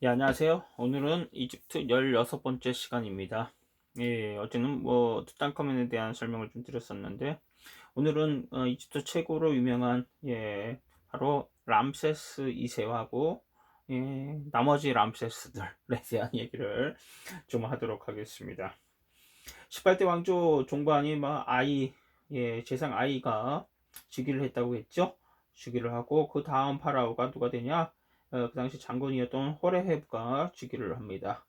예, 안녕하세요. 오늘은 이집트 16번째 시간입니다. 예, 어제는 뭐, 투탕카멘에 대한 설명을 좀 드렸었는데, 오늘은 어, 이집트 최고로 유명한, 예, 바로 람세스 2세하고, 예, 나머지 람세스들에 대한 얘기를 좀 하도록 하겠습니다. 18대 왕조 종반이 막 아이, 예, 재상 아이가 즉위를 했다고 했죠? 즉위를 하고, 그 다음 파라오가 누가 되냐? 어, 그 당시 장군이었던 호레헤브가 즉위를 합니다.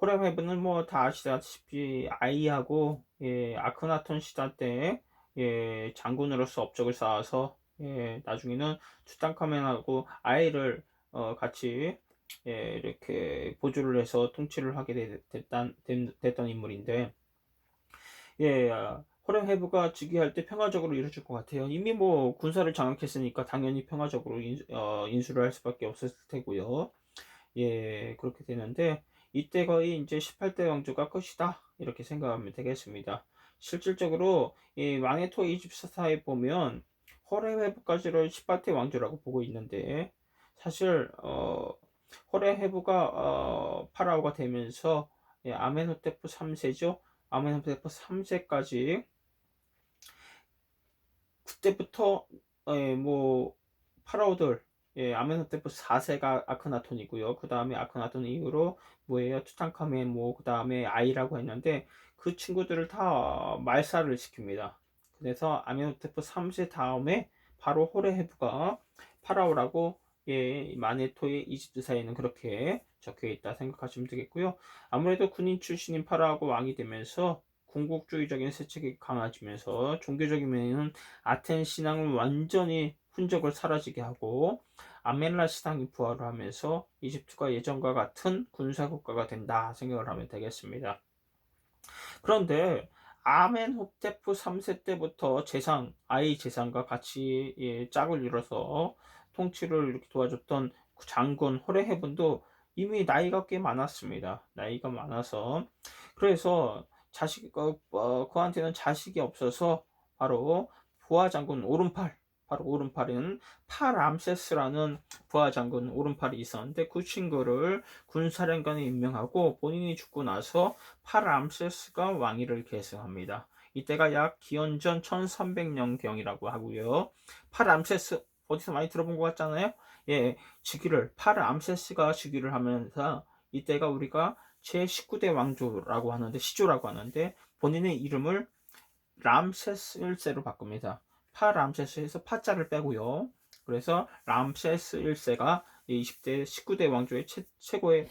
호레헤브는 뭐 다 아시다시피 아이하고 예, 아크나톤 시대 때 예, 장군으로서 업적을 쌓아서 예, 나중에는 투탕카멘하고 아이를 어, 같이 예, 이렇게 보조를 해서 통치를 하게 됐단, 됐던 인물인데 예, 호랭해부가 즉위할 때 평화적으로 이루어질 것 같아요. 이미 뭐 군사를 장악했으니까 당연히 평화적으로 인, 어, 인수를 할 수밖에 없었을 테고요. 예, 그렇게 되는데 이때 거의 이제 18대 왕조가 끝이다 이렇게 생각하면 되겠습니다. 실질적으로 이 마네토 이집트사에 보면 호레헤부까지를 18대 왕조라고 보고 있는데 사실 어, 호레헤부가 어, 파라오가 되면서 예, 아멘호테프 3세죠. 아멘호테프 3세까지 그때부터 예, 뭐 파라오들 예, 아멘호테프 4세가 아크나톤이고요. 그 다음에 아크나톤 이후로 뭐예요? 투탕카멘 뭐그 다음에 아이라고 했는데 그 친구들을 다 말살을 시킵니다. 그래서 아멘호테프 3세 다음에 바로 호레헤브가 파라오라고 예, 마네토의 이집트사에는 그렇게 적혀 있다 생각하시면 되겠고요. 아무래도 군인 출신인 파라오가 왕이 되면서 궁극주의적인 세책이 강해지면서 종교적인 면에는 아텐 신앙을 완전히 흔적을 사라지게 하고 아멜라 신앙이 부활을 하면서 이집트가 예전과 같은 군사국가가 된다 생각을 하면 되겠습니다. 그런데 아멘호테프 3세 때부터 재상, 아이 재상과 같이 예, 짝을 이뤄서 통치를 이렇게 도와줬던 장군 호레헤븐도 이미 나이가 꽤 많았습니다. 나이가 많아서 그래서 자식 어, 어, 그한테는 자식이 없어서 바로 부하 장군 오른팔 바로 오른팔은 파람세스라는 부하 장군 오른팔이 있었는데 그 친구를 군사령관에 임명하고 본인이 죽고 나서 파람세스가 왕위를 계승합니다. 이때가 약 기원전 1300년 경이라고 하고요. 파람세스 어디서 많이 들어본 것 같잖아요. 예, 즉위를 파람세스가 즉위를 하면서 이때가 우리가 제19대 왕조라고 하는데 시조라고 하는데 본인의 이름을 람세스 1세로 바꿉니다. 파 람세스에서 파자를 빼고요. 그래서 람세스 1세가 20대 19대 왕조의 최, 고의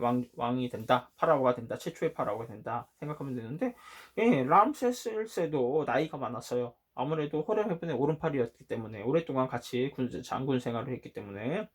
왕, 왕이 된다. 파라오가 된다. 최초의 파라오가 된다. 생각하면 되는데 예, 람세스 1세도 나이가 많았어요. 아무래도 호레헤븐의 오른팔이었기 때문에 오랫동안 같이 군, 장군 생활을 했기 때문에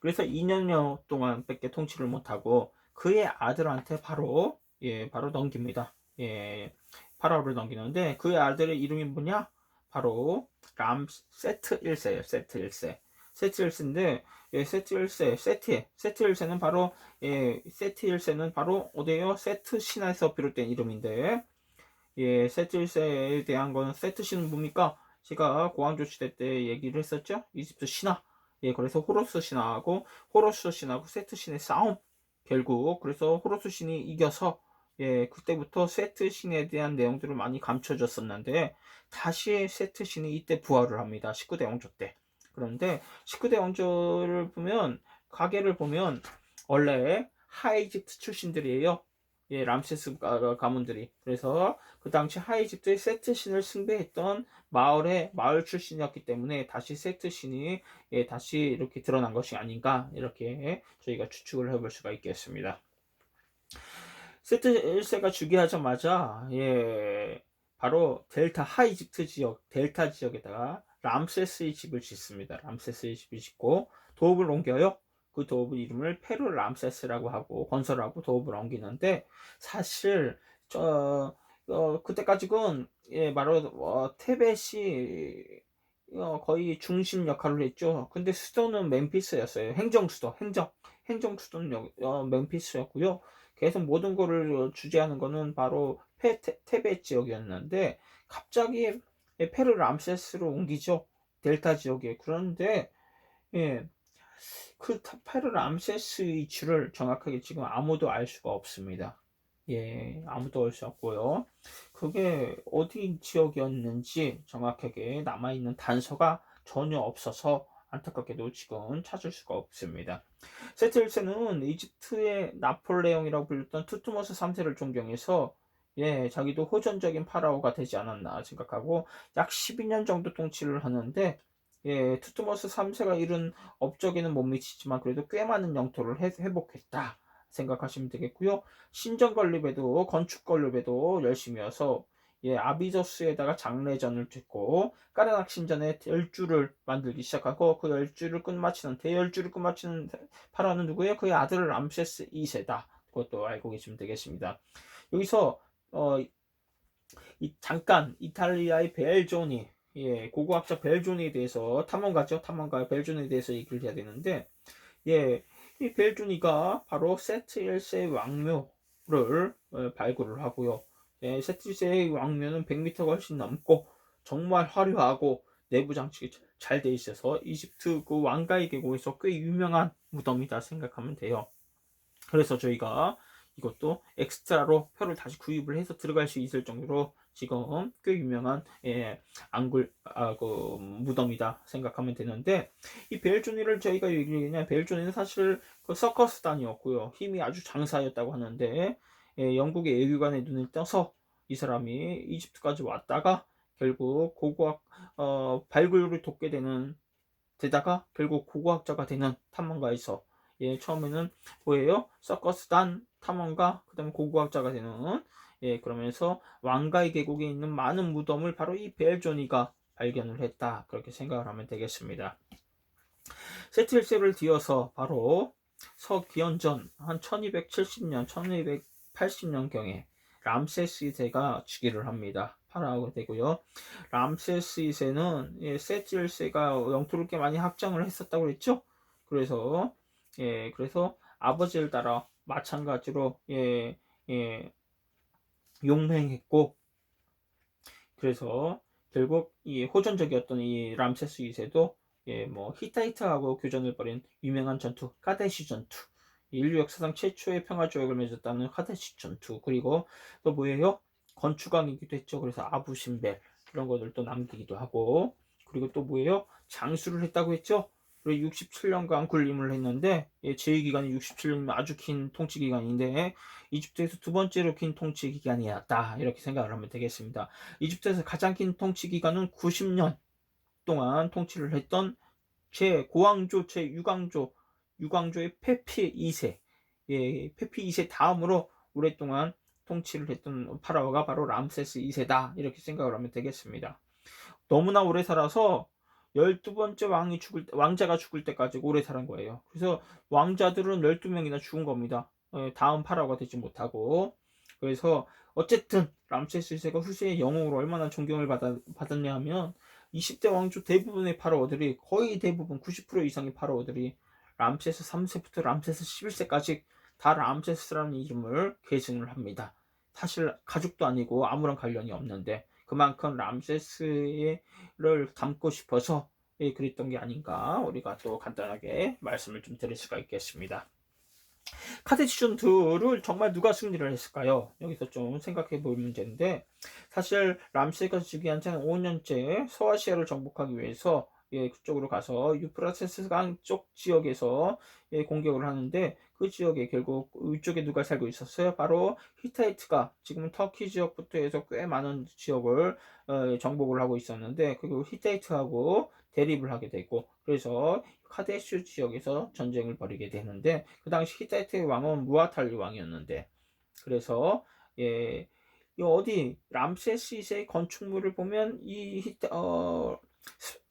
그래서 2년여 동안밖에 통치를 못하고 그의 아들한테 바로 예 바로 넘깁니다. 예 파라오를 넘기는데 그의 아들의 이름이 뭐냐? 바로 람 세트 1세예요. 세트 1세. 세트 1세인데 예, 세트 1세, 세트, 세트 1세는 바로 예, 세트 1세는 바로 어디에요? 세트 신화에서 비롯된 이름인데 예, 세트 1세에 대한 거는 세트 신은 뭡니까? 제가 고항조 시대 때 얘기를 했었죠? 이집트 신화. 예, 그래서 호로스 신화하고 호로스 신하고 세트 신의 싸움. 결국 그래서 호로스 신이 이겨서 예, 그때부터 세트 신에 대한 내용들을 많이 감춰졌었는데 다시 세트 신이 이때 부활을 합니다. 19대 왕조 때. 그런데 19대 왕조를 보면 가게를 보면 원래 하이집트 출신들이에요. 예, 람세스 가문들이. 그래서 그 당시 하이집트의 세트 신을 숭배했던 마을의 마을 출신이었기 때문에 다시 세트 신이 예, 다시 이렇게 드러난 것이 아닌가 이렇게 저희가 추측을 해볼 수가 있겠습니다. 세트 1세가 주기하자마자 예, 바로 델타 하이집트 지역, 델타 지역에다가 람세스의 집을 짓습니다. 람세스의 집을 짓고 도읍을 옮겨요. 그 도읍 이름을 페루 람세스라고 하고 건설하고 도읍을 옮기는데 사실 저 어, 그때까지는 예, 바로 어, 테벳이 어, 거의 중심 역할을 했죠. 근데 수도는 멤피스였어요. 행정 수도, 행정 행정 수도는 어, 멤피스였고요. 계속 모든 거를 주재하는 거는 바로 페, 테, 벳 지역이었는데 갑자기 페르 람세스로 옮기죠. 델타 지역에. 그런데 예, 그 페르 람세스 위치를 정확하게 지금 아무도 알 수가 없습니다. 예, 아무도 알수 없고요. 그게 어디 지역이었는지 정확하게 남아있는 단서가 전혀 없어서 안타깝게도 지금 찾을 수가 없습니다. 세트 1세는 이집트의 나폴레옹이라고 불렸던 투트모스 3세를 존경해서 예, 자기도 호전적인 파라오가 되지 않았나 생각하고 약 12년 정도 통치를 하는데 예, 투트모스 3세가 이룬 업적에는 못 미치지만 그래도 꽤 많은 영토를 회, 회복했다 생각하시면 되겠고요. 신전 건립에도 건축 건립에도 열심히 해서 예, 아비저스에다가 장례전을 짓고 까르낙 신전에 열주를 만들기 시작하고 그 열주를 끝마치는 대열주를 끝마치는 파라오는 누구예요? 그의 아들 람세스 2세다. 그것도 알고 계시면 되겠습니다. 여기서 어, 이, 잠깐 이탈리아의 벨조니 예, 고고학자 벨조니에 대해서 탐험가죠. 탐험가 벨조니에 대해서 얘기를 해야 되는데 예, 이 벨조니가 바로 세트 1세 왕묘를 어, 발굴을 하고요. 예, 세트 1세 왕묘는 100m가 훨씬 넘고 정말 화려하고 내부 장식이 잘돼 있어서 이집트 그 왕가의 계곡에서 꽤 유명한 무덤이다 생각하면 돼요. 그래서 저희가 이것도 엑스트라로 표를 다시 구입을 해서 들어갈 수 있을 정도로 지금 꽤 유명한 예, 앙굴 아, 그 무덤이다 생각하면 되는데 이 벨조니를 저희가 얘기했냐 벨조니는 사실 그 서커스단이었고요 힘이 아주 장사였다고 하는데 예, 영국의 예규관에 눈을 떠서 이 사람이 이집트까지 왔다가 결국 고고학 어, 발굴을 돕게 되는 되다가 결국 고고학자가 되는 탐험가에서 예, 처음에는 뭐예요? 서커스단 탐험가, 그 다음에 고고학자가 되는, 예, 그러면서 왕가의 계곡에 있는 많은 무덤을 바로 이 벨조니가 발견을 했다. 그렇게 생각을 하면 되겠습니다. 세트 1세를 뒤어서 바로 서기원전 한 1270년, 1280년경에 람세스 2세가 즉위를 합니다. 파라오가 되고요. 람세스 2세는 예, 세트 1세가 영토를 꽤 많이 확장을 했었다고 그랬죠. 그래서 예, 그래서 아버지를 따라 마찬가지로 예, 예, 용맹했고 그래서 결국 이 호전적이었던 이 람세스 2세도 예, 뭐 히타이트하고 교전을 벌인 유명한 전투 카데시 전투 인류 역사상 최초의 평화 조약을 맺었다는 카데시 전투 그리고 또 뭐예요? 건축왕이기도 했죠. 그래서 아부신벨 그런 것들도 남기기도 하고 그리고 또 뭐예요? 장수를 했다고 했죠 67년간 군림을 했는데 예, 제위 기간이 67년이면 아주 긴 통치 기간인데 이집트에서 두 번째로 긴 통치 기간이었다 이렇게 생각을 하면 되겠습니다. 이집트에서 가장 긴 통치 기간은 90년 동안 통치를 했던 제 고왕조 제 유광조 유광조의 페피 2세 예, 페피 2세 다음으로 오랫동안 통치를 했던 파라오가 바로 람세스 2세다 이렇게 생각을 하면 되겠습니다. 너무나 오래 살아서 열두 번째 왕이 죽을 때, 왕자가 죽을 때까지 오래 살은 거예요. 그래서 왕자들은 12명이나 죽은 겁니다. 예, 다음 파라오가 되지 못하고. 그래서 어쨌든 람세스 2세가 후세의 영웅으로 얼마나 존경을 받았, 받았냐 하면 20대 왕조 대부분의 파라오들이 거의 대부분 90% 이상의 파라오들이 람세스 3세부터 람세스 11세까지 다 람세스라는 이름을 계승을 합니다. 사실 가족도 아니고 아무런 관련이 없는데 그만큼 람세스를 담고 싶어서 예, 그랬던 게 아닌가 우리가 또 간단하게 말씀을 좀 드릴 수가 있겠습니다. 카드 시즌 2를 정말 누가 승리를 했을까요? 여기서 좀 생각해 볼 문제인데 사실 람세가 즉위한 지 5년째 서아시아를 정복하기 위해서 예, 그쪽으로 가서 유프라테스 강 쪽 지역에서 예, 공격을 하는데 그 지역에 결국 위쪽에 누가 살고 있었어요? 바로 히타이트가 지금은 터키 지역부터 해서 꽤 많은 지역을 어, 정복을 하고 있었는데 그리고 히타이트하고 대립을 하게 되고 그래서 카데슈 지역에서 전쟁을 벌이게 되는데 그 당시 히타이트의 왕은 무아탈리 왕이었는데 그래서 예, 어디 람세스 2세의 건축물을 보면 이 히타, 어,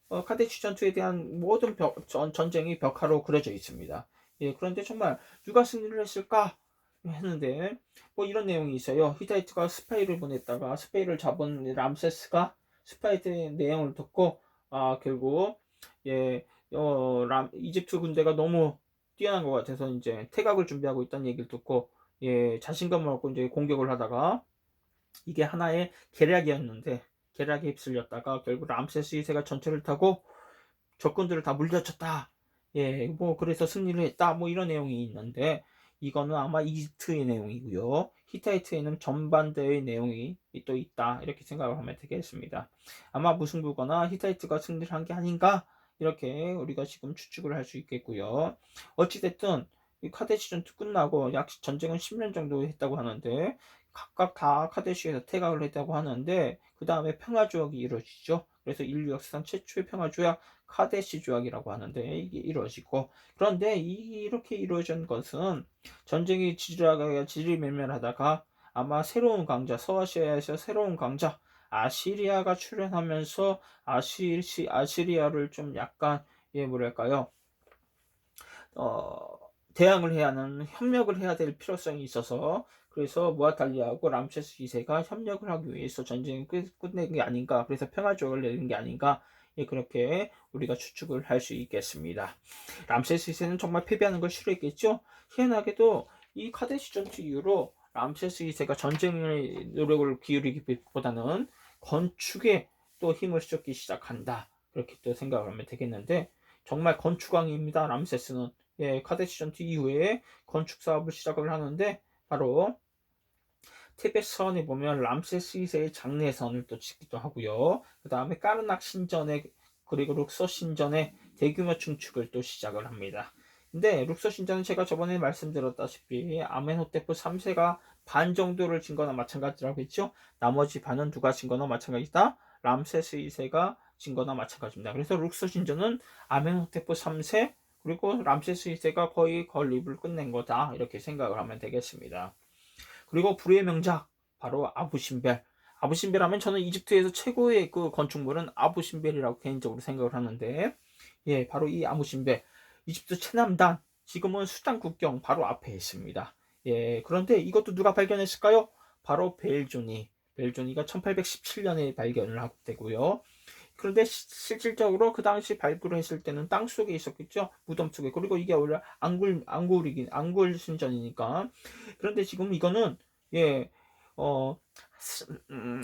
어, 카데시 전투에 대한 모든 벽, 전, 전쟁이 벽화로 그려져 있습니다. 예, 그런데 정말 누가 승리를 했을까 했는데 뭐 이런 내용이 있어요. 히타이트가 스파이를 보냈다가 스파이를 잡은 람세스가 스파이트의 내용을 듣고 아 결국 예, 어, 람, 이집트 군대가 너무 뛰어난 것 같아서 이제 태각을 준비하고 있다는 얘기를 듣고 예, 자신감을 얻고 이제 공격을 하다가 이게 하나의 계략이었는데 계략에 휩쓸렸다가 결국 람세스 2세가 전철을 타고 적군들을 다 물려쳤다. 예, 뭐 그래서 승리를 했다 뭐 이런 내용이 있는데 이거는 아마 이집트의 내용이고요. 히타이트에는 전반대의 내용이 또 있다 이렇게 생각을 하면 되겠습니다. 아마 무승부거나 히타이트가 승리를 한 게 아닌가 이렇게 우리가 지금 추측을 할 수 있겠고요. 어찌됐든 이 카데시 전투 끝나고 약 전쟁은 10년 정도 했다고 하는데 각각 다 카데시에서 퇴각을 했다고 하는데 그 다음에 평화 조약이 이루어지죠. 그래서 인류 역사상 최초의 평화 조약 카데시 조약이라고 하는데 이게 이루어지고 그런데 이렇게 이루어진 것은 전쟁이 지리하가 지리멸멸하다가 아마 새로운 강자 서아시아에서 새로운 강자 아시리아가 출현하면서 아시리 아시리아를 좀 약간 예 뭐랄까요? 어 대항을 해야 하는 협력을 해야 될 필요성이 있어서 그래서 무아탈리아하고 람세스 2세가 협력을 하기 위해서 전쟁을 끝, 끝낸 게 아닌가 그래서 평화 조약을 내는 게 아닌가 예, 그렇게 우리가 추측을 할 수 있겠습니다. 람세스 2세는 정말 패배하는 걸 싫어했겠죠? 희한하게도 이 카데시 전투 이후로 람세스 2세가 전쟁의 노력을 기울이기보다는 건축에 또 힘을 쏟기 시작한다. 그렇게 또 생각을 하면 되겠는데 정말 건축왕입니다. 람세스는 예, 카데시 전투 이후에 건축 사업을 시작을 하는데 바로 티베트선에 보면 람세스 2세의 장례선을 또 짓기도 하고요. 그 다음에 까르낙 신전에 그리고 룩서 신전에 대규모 중축을 또 시작을 합니다. 근데 룩서 신전은 제가 저번에 말씀드렸다시피 아멘호테프 3세가 반 정도를 진 거나 마찬가지라고 했죠. 나머지 반은 누가 진 거나 마찬가지다. 람세스 2세가 진 거나 마찬가지입니다. 그래서 룩서 신전은 아멘호테프 3세 그리고 람세스 2세가 거의 건립을 끝낸 거다. 이렇게 생각을 하면 되겠습니다. 그리고 불의 명작 바로 아부신벨. 아부신벨 하면 저는 이집트에서 최고의 그 건축물은 아부신벨이라고 개인적으로 생각을 하는데 예, 바로 이 아부신벨. 이집트 최남단 지금은 수단 국경 바로 앞에 있습니다. 예, 그런데 이것도 누가 발견했을까요? 바로 벨존이. 벨존이가 1817년에 발견을 하고 되고요. 그런데 실질적으로 그 당시 발굴을 했을 때는 땅 속에 있었겠죠 무덤 속에 그리고 이게 원래 앙굴 앙굴이긴 앙굴 신전이니까 그런데 지금 이거는 예, 어, 음,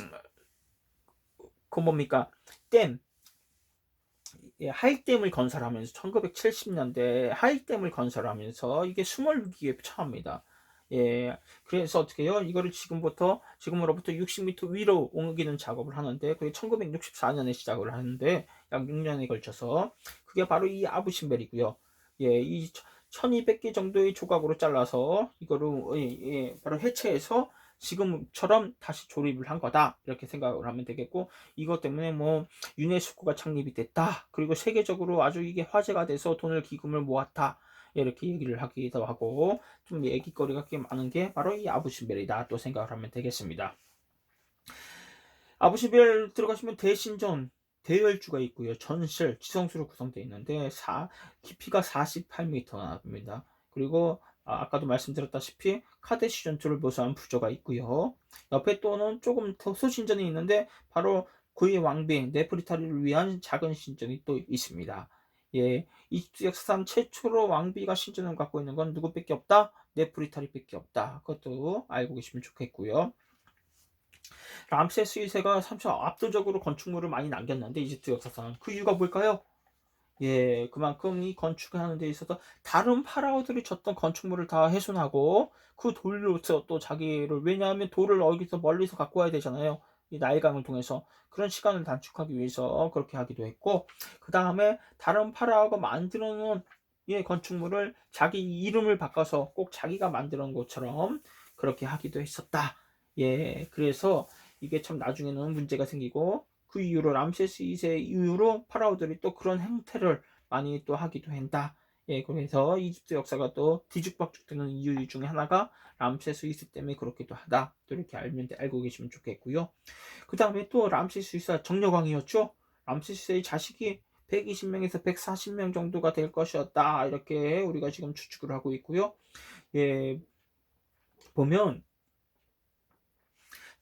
그 뭡니까? 댐. 예, 하이댐을 건설하면서 1970년대 하이댐을 건설하면서 이게 스몰기에 처합니다. 예, 그래서 어떻게 해요? 이거를 지금부터, 지금으로부터 60m 위로 옮기는 작업을 하는데, 그게 1964년에 시작을 하는데, 약 6년에 걸쳐서, 그게 바로 이 아부신벨이고요. 예, 이 1200개 정도의 조각으로 잘라서 이거를 예, 예, 바로 해체해서 지금처럼 다시 조립을 한 거다 이렇게 생각을 하면 되겠고 이것 때문에 뭐 유네스코가 창립이 됐다 그리고 세계적으로 아주 이게 화제가 돼서 돈을 기금을 모았다 이렇게 얘기를 하기도 하고 좀 얘기거리가 꽤 많은 게 바로 이 아부신벨이다 또 생각을 하면 되겠습니다 아부신벨 들어가시면 대신전 대열주가 있고요. 전실, 지성수로 구성되어 있는데 사, 깊이가 48m입니다. 그리고 아, 까도 말씀드렸다시피 카데시 전투를 묘사한 부조가 있고요. 옆에 또는 조금 더 소신전이 있는데 바로 그의 왕비 네프리타리를 위한 작은 신전이 또 있습니다. 예, 이집트 역사상 최초로 왕비가 신전을 갖고 있는 건 누구밖에 없다? 네프리타리밖에 없다. 그것도 알고 계시면 좋겠고요. 람세스 2세가 삼촌 압도적으로 건축물을 많이 남겼는데 이집트 역사상 그 이유가 뭘까요? 예, 그만큼 이 건축하는 데 있어서 다른 파라오들이 졌던 건축물을 다 훼손하고 그 돌로서 또 자기를 왜냐하면 돌을 어디서 멀리서 갖고 와야 되잖아요. 이 나일강을 통해서 그런 시간을 단축하기 위해서 그렇게 하기도 했고 그 다음에 다른 파라오가 만들어 놓은 예, 건축물을 자기 이름을 바꿔서 꼭 자기가 만들어 놓은 것처럼 그렇게 하기도 했었다. 예, 그래서 이게 참 나중에는 문제가 생기고 그 이후로 람세스 2세 이후로 파라오들이 또 그런 행태를 많이 또 하기도 한다. 예, 그래서 이집트 역사가 또 뒤죽박죽 되는 이유 중에 하나가 람세스 2세 때문에 그렇기도 하다. 또 이렇게 알면 알고 계시면 좋겠고요. 그 다음에 또 람세스 2세가 정력왕이었죠. 람세스 2세의 자식이 120명에서 140명 정도가 될 것이었다. 이렇게 우리가 지금 추측을 하고 있고요. 예, 보면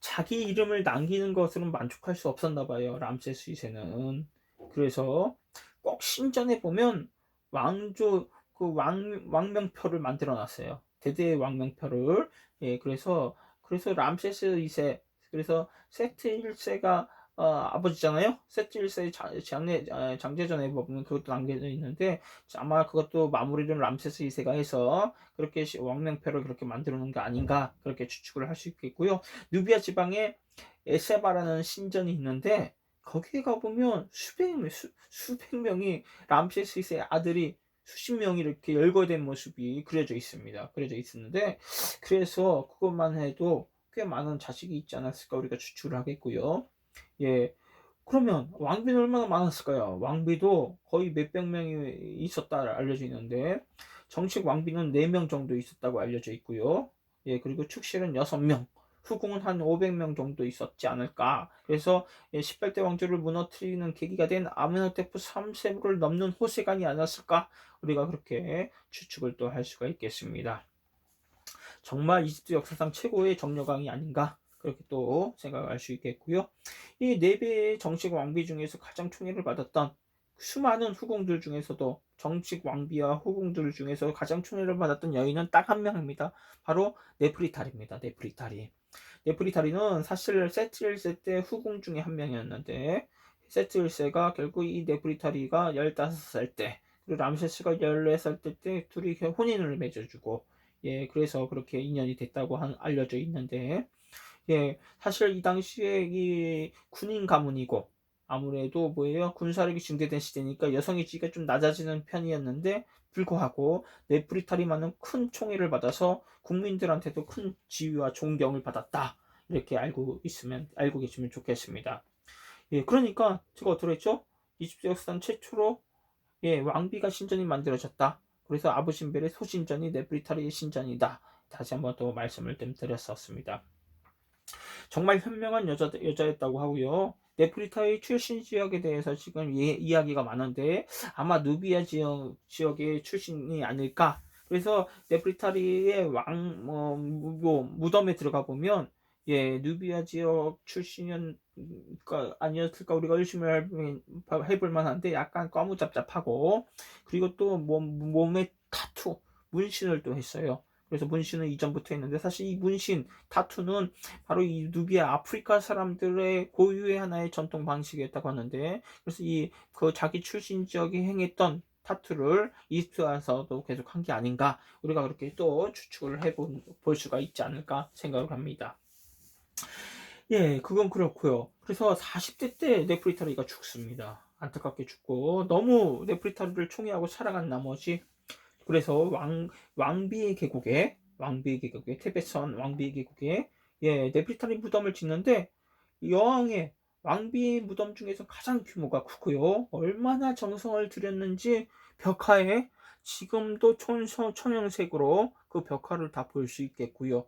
자기 이름을 남기는 것으로는 만족할 수 없었나 봐요. 람세스 2세는. 그래서 꼭 신전에 보면 왕조 그 왕 왕명표를 만들어 놨어요. 대대의 왕명표를. 예, 그래서 그래서 람세스 2세 그래서 세트 1세가 어, 아버지잖아요. 세트 1세의 장례, 아, 장제전에 보면 그것도 남겨져 있는데 아마 그것도 마무리를 람세스 2세가 해서 그렇게 시- 왕명패를 그렇게 만들어 놓은 게 아닌가 그렇게 추측을 할 수 있겠고요. 누비아 지방에 에세바라는 신전이 있는데 거기에 가보면 수백, 명- 수, 수백 명이 람세스 2세의 아들이 수십 명이 이렇게 열거된 모습이 그려져 있습니다. 그려져 있었는데 그래서 그것만 해도 꽤 많은 자식이 있지 않았을까 우리가 추측을 하겠고요. 예. 그러면 왕비는 얼마나 많았을까요? 왕비도 거의 몇백 명이 있었다 알려져 있는데 정식 왕비는 4명 정도 있었다고 알려져 있고요. 예, 그리고 축실은 6명, 후궁은 한 500명 정도 있었지 않을까. 그래서 예, 18대 왕조를 무너뜨리는 계기가 된 아메노테프 3세부를 넘는 호세간이 아니었을까? 우리가 그렇게 추측을 또 할 수가 있겠습니다. 정말 이집트 역사상 최고의 정려강이 아닌가? 그렇게 또 생각할 수 있겠고요. 이 네 배의 정식 왕비 중에서 가장 총애를 받았던 수많은 후궁들 중에서도 정식 왕비와 후궁들 중에서 가장 총애를 받았던 여인은 딱 한 명입니다. 바로 네프리탈입니다. 네프리탈이. 네프리탈이는 사실 세트 1세 때 후궁 중에 한 명이었는데 세트 1세가 결국 이 네프리탈이가 15살 때 그리고 람세스가 14살 때, 때 둘이 혼인을 맺어주고 예 그래서 그렇게 인연이 됐다고 한, 알려져 있는데 예, 사실 이 당시에 이 군인 가문이고 아무래도 뭐예요? 군사력이 증대된 시대니까 여성의 지위가 좀 낮아지는 편이었는데 불구하고 네프리타리만은 큰 총애를 받아서 국민들한테도 큰 지위와 존경을 받았다. 이렇게 알고 있으면 알고 계시면 좋겠습니다. 예, 그러니까 제가 어떻게 했죠? 이집트 역사상 최초로 예, 왕비가 신전이 만들어졌다. 그래서 아부신벨의 소신전이 네프리타리의 신전이다. 다시 한번 또 말씀을 좀 드렸었습니다. 정말 현명한 여자, 여자였다고 하고요. 네프리타의 출신 지역에 대해서 지금 예, 이야기가 많은데 아마 누비아 지역, 지역의 출신이 아닐까. 그래서 네프리타리의 왕, 뭐, 뭐, 무덤에 들어가 보면 예, 누비아 지역 출신은 그 아니었을까 우리가 열심히 해볼 만한데 약간 꺼무잡잡하고 그리고 또 몸, 몸에 타투 문신을 또 했어요. 그래서 문신은 이전부터 했는데 사실 이 문신 타투는 바로 이 누비아 아프리카 사람들의 고유의 하나의 전통 방식이었다고 하는데 그래서 이 그 자기 출신 지역에 행했던 타투를 이집트 와서도 계속 한 게 아닌가 우리가 그렇게 또 추측을 해볼 수가 있지 않을까 생각을 합니다. 예, 그건 그렇고요. 그래서 40대 때 네프리타리가 죽습니다. 안타깝게 죽고 너무 네프리타리를 총애하고 살아간 나머지 그래서 왕 왕비의 계곡에 왕비의 계곡에 테베선 왕비의 계곡에 예 네프리타리 무덤을 짓는데 여왕의 왕비의 무덤 중에서 가장 규모가 크고요. 얼마나 정성을 들였는지 벽화에 지금도 촌서 천연색으로 그 벽화를 다 볼 수 있겠고요.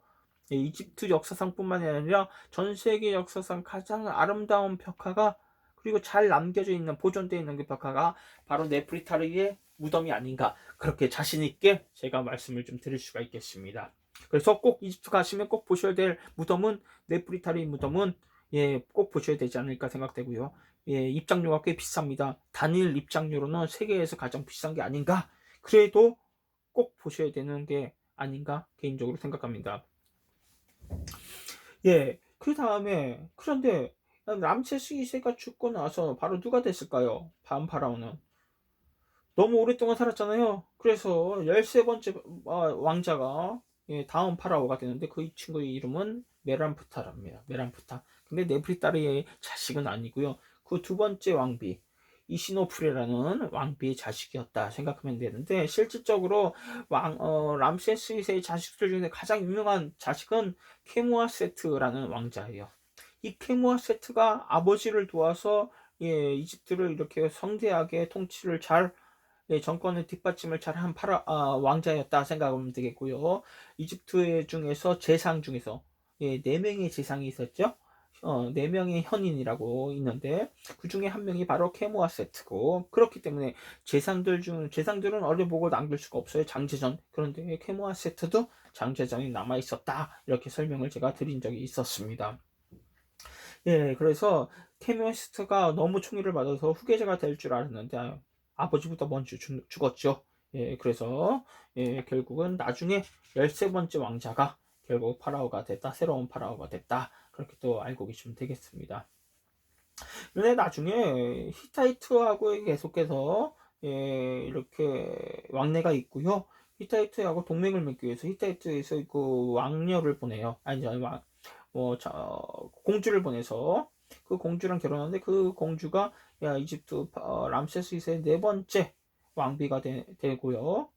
예, 이집트 역사상뿐만 아니라 전 세계 역사상 가장 아름다운 벽화가 그리고 잘 남겨져 있는 보존되어 있는 그 벽화가 바로 네프리타리의 무덤이 아닌가 그렇게 자신 있게 제가 말씀을 좀 드릴 수가 있겠습니다. 그래서 꼭 이집트 가시면 꼭 보셔야 될 무덤은 네프리타리 무덤은 예, 꼭 보셔야 되지 않을까 생각되고요. 예, 입장료가 꽤 비쌉니다. 단일 입장료로는 세계에서 가장 비싼 게 아닌가. 그래도 꼭 보셔야 되는 게 아닌가 개인적으로 생각합니다. 예, 그 다음에 그런데 람체스 2세가 죽고 나서 바로 누가 됐을까요? 다음 파라오는 너무 오랫동안 살았잖아요. 그래서 13번째 어, 왕자가 예, 다음 파라오가 되는데 그 친구의 이름은 메란푸타랍니다. 메란푸타. 근데 네프리타리의 자식은 아니고요. 그 두 번째 왕비 이시노프레라는 왕비의 자식이었다 생각하면 되는데 실질적으로 왕 어, 람세스 2세의 자식들 중에 가장 유명한 자식은 케무아세트라는 왕자예요. 이 케무아세트가 아버지를 도와서 예, 이집트를 이렇게 성대하게 통치를 잘 예, 정권의 뒷받침을 잘한 파라 아, 왕자였다 생각하면 되겠고요. 이집트 중에서 재상 중에서 예, 네 명의 재상이 있었죠. 어, 네 명의 현인이라고 있는데 그 중에 한 명이 바로 케모아 세트고 그렇기 때문에 재상들 중 재상들은 어려보고 남길 수가 없어요 장제전 그런데 케모아 세트도 장제전이 남아 있었다 이렇게 설명을 제가 드린 적이 있었습니다. 예, 그래서 케모아세트가 너무 총애를 받아서 후계자가 될 줄 알았는데 아버지부터 먼저 죽, 죽었죠. 예, 그래서 예, 결국은 나중에 13번째 왕자가 결국 파라오가 됐다. 새로운 파라오가 됐다. 그렇게 또 알고 계시면 되겠습니다. 그런데 나중에 히타이트하고 계속해서 예, 이렇게 왕래가 있고요. 히타이트하고 동맹을 맺기 위해서 히타이트에서 그 왕녀를 보내요. 아니, 아니 왕, 뭐, 자, 공주를 보내서 그 공주랑 결혼하는데 그 공주가 야, 이집트 어, 람세스 2세의 네 번째 왕비가 되, 되고요.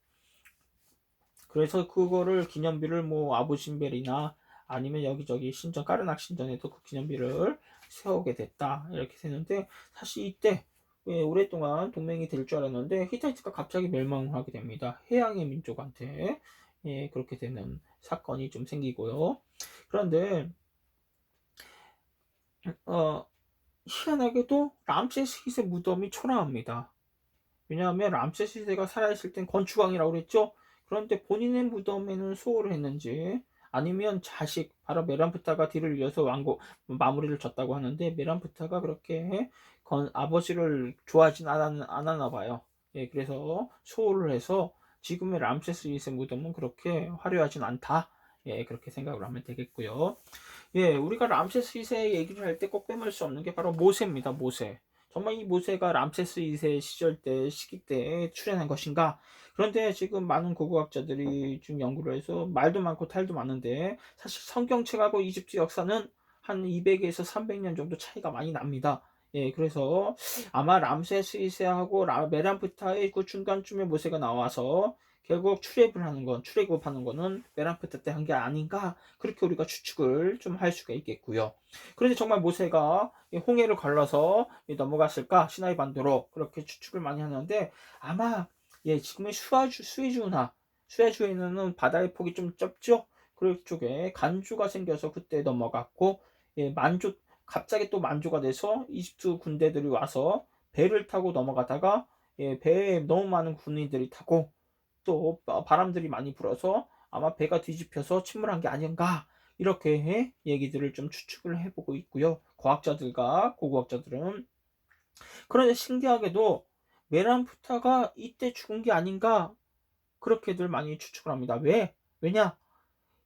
그래서 그거를 기념비를 뭐 아부신벨이나 아니면 여기저기 신전 까르낙 신전에도 그 기념비를 세우게 됐다 이렇게 되는데 사실 이때 예, 오랫동안 동맹이 될 줄 알았는데 히타이트가 갑자기 멸망하게 됩니다. 해양의 민족한테 예, 그렇게 되는 사건이 좀 생기고요. 그런데 어, 희한하게도 람세스 히세 무덤이 초라합니다. 왜냐하면 람세스 히세가 살아있을 땐 건축왕이라고 그랬죠. 그런데 본인의 무덤에는 수호를 했는지 아니면 자식 바로 메란프타가 뒤를 이어서 왕고 마무리를 졌다고 하는데 메란프타가 그렇게 건 아버지를 좋아하진 않았, 않았나 봐요. 예, 그래서 수호를 해서 지금의 람세스 2세 무덤은 그렇게 화려하진 않다. 예, 그렇게 생각을 하면 되겠고요. 예, 우리가 람세스 2세 얘기를 할 때 꼭 빼놓을 수 없는 게 바로 모세입니다. 모세. 정말 이 모세가 람세스 2세 시절 때 시기 때 출현한 것인가? 그런데 지금 많은 고고학자들이 좀 연구를 해서 말도 많고 탈도 많은데 사실 성경책하고 이집트 역사는 한 200에서 300년 정도 차이가 많이 납니다. 예, 그래서 아마 람세스 2세하고 메란프타의 그 중간쯤에 모세가 나와서 결국 출애굽을 하는 건 출애굽하는 거는 메란프타 때한 게 아닌가 그렇게 우리가 추측을 좀 할 수가 있겠고요. 그런데 정말 모세가 홍해를 걸러서 넘어갔을까 시나이 반도로 그렇게 추측을 많이 하는데 아마 예 지금의 수아주 수에주나 수에주에는 바다의 폭이 좀 좁죠. 그쪽에 간주가 생겨서 그때 넘어갔고 예 만주 갑자기 또 만주가 돼서 이집트 군대들이 와서 배를 타고 넘어가다가 예, 배에 너무 많은 군인들이 타고 또 바람들이 많이 불어서 아마 배가 뒤집혀서 침몰한 게 아닌가 이렇게 얘기들을 좀 추측을 해보고 있고요. 과학자들과 고고학자들은 그런데 신기하게도 메란푸타가 이때 죽은 게 아닌가 그렇게들 많이 추측을 합니다. 왜? 왜냐?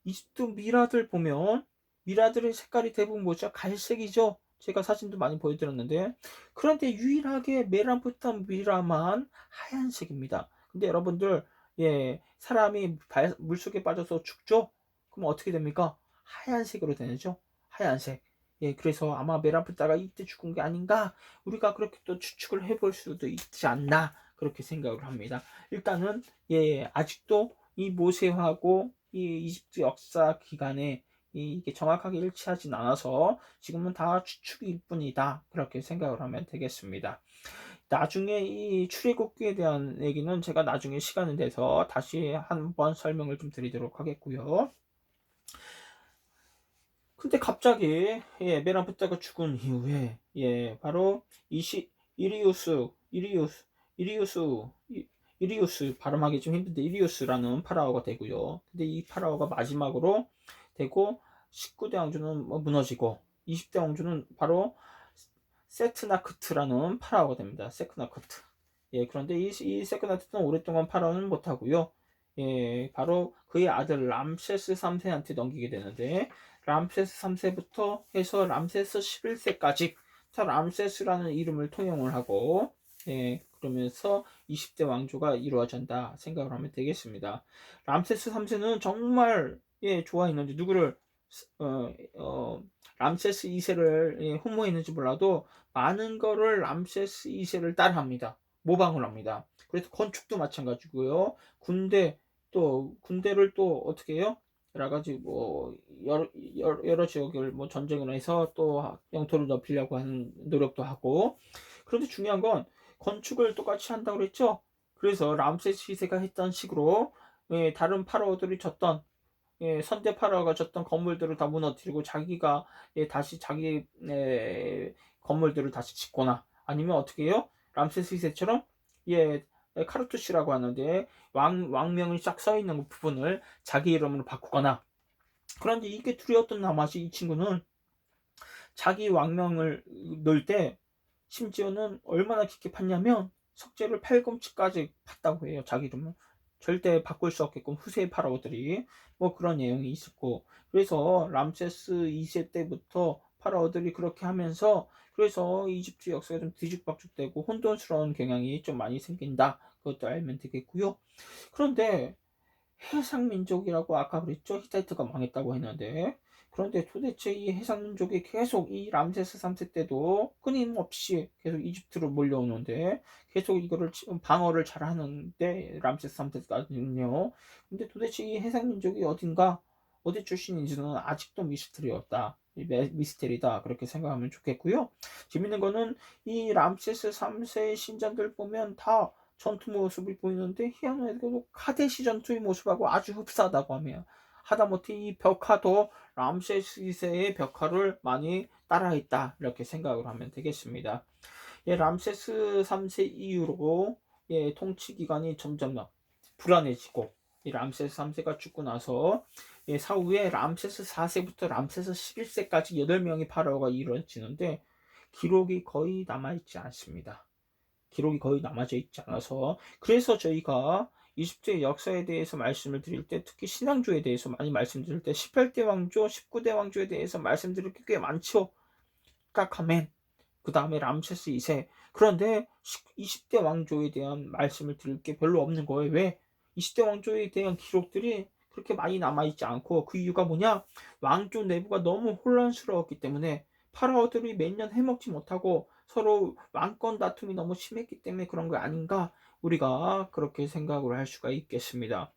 이집트 미라들 보면 미라들의 색깔이 대부분 뭐죠? 갈색이죠. 제가 사진도 많이 보여드렸는데 그런데 유일하게 메란푸타 미라만 하얀색입니다. 근데 여러분들 예, 사람이 물속에 빠져서 죽죠? 그럼 어떻게 됩니까? 하얀색으로 되죠? 하얀색. 예, 그래서 아마 메란프타가 이때 죽은 게 아닌가? 우리가 그렇게 또 추측을 해볼 수도 있지 않나? 그렇게 생각을 합니다. 일단은, 예, 아직도 이 모세하고 이 이집트 역사 기간에 이게 정확하게 일치하진 않아서 지금은 다 추측일 뿐이다. 그렇게 생각을 하면 되겠습니다. 나중에 이 출애굽기에 대한 얘기는 제가 나중에 시간을 내서 다시 한번 설명을 좀 드리도록 하겠고요. 근데 갑자기 예, 메란프타가 죽은 이후에 예, 바로 이시 이리우스 이리우스 이리우스 이리우스 발음하기 좀 힘든데 이리우스라는 파라오가 되고요. 근데 이 파라오가 마지막으로 되고 19대 왕조는 뭐 무너지고 20대 왕조는 바로 세트나크트라는 파라오가 됩니다. 세크나크트. 예, 그런데 이, 이 세크나크트는 오랫동안 파라오는 못하고요. 예, 바로 그의 아들 람세스 3세한테 넘기게 되는데 람세스 3세부터 해서 람세스 11세까지 다 람세스라는 이름을 통용을 하고 예, 그러면서 20대 왕조가 이루어진다 생각을 하면 되겠습니다. 람세스 3세는 정말 예, 좋아했는데 누구를 어, 어, 람세스 2세를 예, 흠모했는지 몰라도 많은 거를 람세스 2세를 따라합니다. 모방을 합니다. 그래서 건축도 마찬가지고요. 군대 또 군대를 또 어떻게 해요? 여러 가지 뭐 여러, 여러, 여러 지역을 뭐 전쟁을 해서 또 영토를 넓히려고 하는 노력도 하고 그런데 중요한 건 건축을 똑같이 한다고 그랬죠. 그래서 람세스 2세가 했던 식으로 예, 다른 파라오들이 졌던 예, 선대 파라오가 졌던 건물들을 다 무너뜨리고 자기가 예, 다시 자기 예, 건물들을 다시 짓거나 아니면 어떻게 해요? 람세스 2세처럼 예, 카르투시라고 하는데 왕, 왕명이 쫙 써 있는 그 부분을 자기 이름으로 바꾸거나 그런데 이게 두려웠던 나머지 이 친구는 자기 왕명을 넣을 때 심지어는 얼마나 깊게 팠냐면 석재를 팔꿈치까지 팠다고 해요 자기 이름을 절대 바꿀 수 없게끔 후세 파라오들이 뭐 그런 내용이 있었고 그래서 람세스 2세 때부터 파라오들이 그렇게 하면서 그래서 이집트 역사가 좀 뒤죽박죽되고 혼돈스러운 경향이 좀 많이 생긴다. 그것도 알면 되겠고요. 그런데 해상민족이라고 아까 그랬죠? 히타이트가 망했다고 했는데 그런데 도대체 이 해상민족이 계속 이 람세스 3세 때도 끊임없이 계속 이집트로 몰려오는데 계속 이거를 방어를 잘 하는데 람세스 3세까지는요. 근데 도대체 이 해상민족이 어딘가 어디 출신인지는 아직도 미스터리였다. 미스테리다. 그렇게 생각하면 좋겠고요. 재밌는 거는 이 람세스 3세 신전들 보면 다 전투 모습을 보이는데 희한하게도 카데시 전투의 모습하고 아주 흡사하다고 하며 하다못해 이 벽화도 람세스 2세의 벽화를 많이 따라했다 이렇게 생각을 하면 되겠습니다. 예, 람세스 3세 이후로 예, 통치 기간이 점점 불안해지고 이 람세스 3세가 죽고 나서 예, 사후에 람세스 4세부터 람세스 11세까지 8명의 파라오가 이루어지는데 기록이 거의 남아있지 않습니다. 기록이 거의 남아져 있지 않아서 그래서 저희가 이집트의 역사에 대해서 말씀을 드릴 때 특히 신앙조에 대해서 많이 말씀드릴 때 18대 왕조, 19대 왕조에 대해서 말씀드릴 게 꽤 많죠. 까카멘, 그 다음에 람세스 2세. 그런데 20대 왕조에 대한 말씀을 드릴 게 별로 없는 거예요. 왜? 20대 왕조에 대한 기록들이 그렇게 많이 남아있지 않고 그 이유가 뭐냐? 왕조 내부가 너무 혼란스러웠기 때문에 파라오들이 몇년 해먹지 못하고 서로 왕권 다툼이 너무 심했기 때문에 그런 거 아닌가 우리가 그렇게 생각을 할 수가 있겠습니다.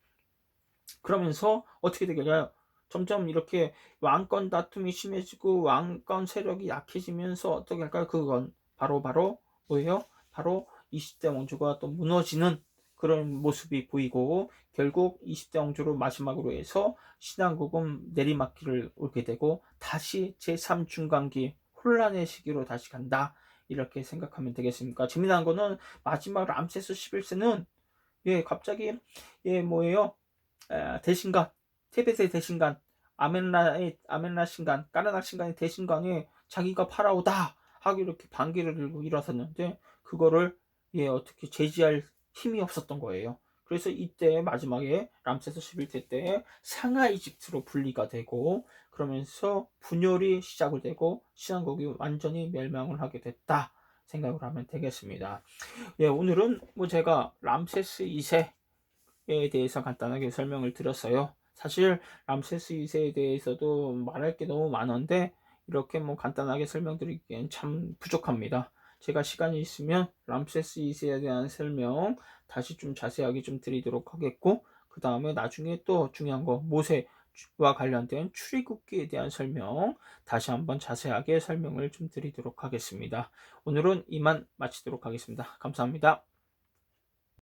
그러면서 어떻게 되겠냐요? 점점 이렇게 왕권 다툼이 심해지고 왕권 세력이 약해지면서 어떻게 할까요? 그건 바로 바로 뭐예요? 바로 20대 왕조가 또 무너지는 그런 모습이 보이고 결국 20대 왕조로 마지막으로 해서 신앙국은 내리막길을 오게 되고 다시 제3중간기 혼란의 시기로 다시 간다. 이렇게 생각하면 되겠습니까? 재미난 거는 마지막 람세스 11세는 예 갑자기 예 뭐예요? 에, 대신간 테베스의 대신간 아멘라의 아멘라 신간 까르낙 신간의 대신간에 자기가 파라오다 하고 이렇게 반기를 들고 일어섰는데 그거를 예 어떻게 제지할 힘이 없었던 거예요. 그래서 이때 마지막에 람세스 11세 때 상하 이집트로 분리가 되고 그러면서 분열이 시작을 되고 신앙국이 완전히 멸망을 하게 됐다 생각을 하면 되겠습니다. 예, 오늘은 뭐 제가 람세스 2세에 대해서 간단하게 설명을 드렸어요. 사실 람세스 2세에 대해서도 말할 게 너무 많은데 이렇게 뭐 간단하게 설명드리기엔 참 부족합니다. 제가 시간이 있으면 람세스 2세에 대한 설명 다시 좀 자세하게 좀 드리도록 하겠고 그 다음에 나중에 또 중요한 거 모세와 관련된 출애굽기에 대한 설명 다시 한번 자세하게 설명을 좀 드리도록 하겠습니다. 오늘은 이만 마치도록 하겠습니다. 감사합니다.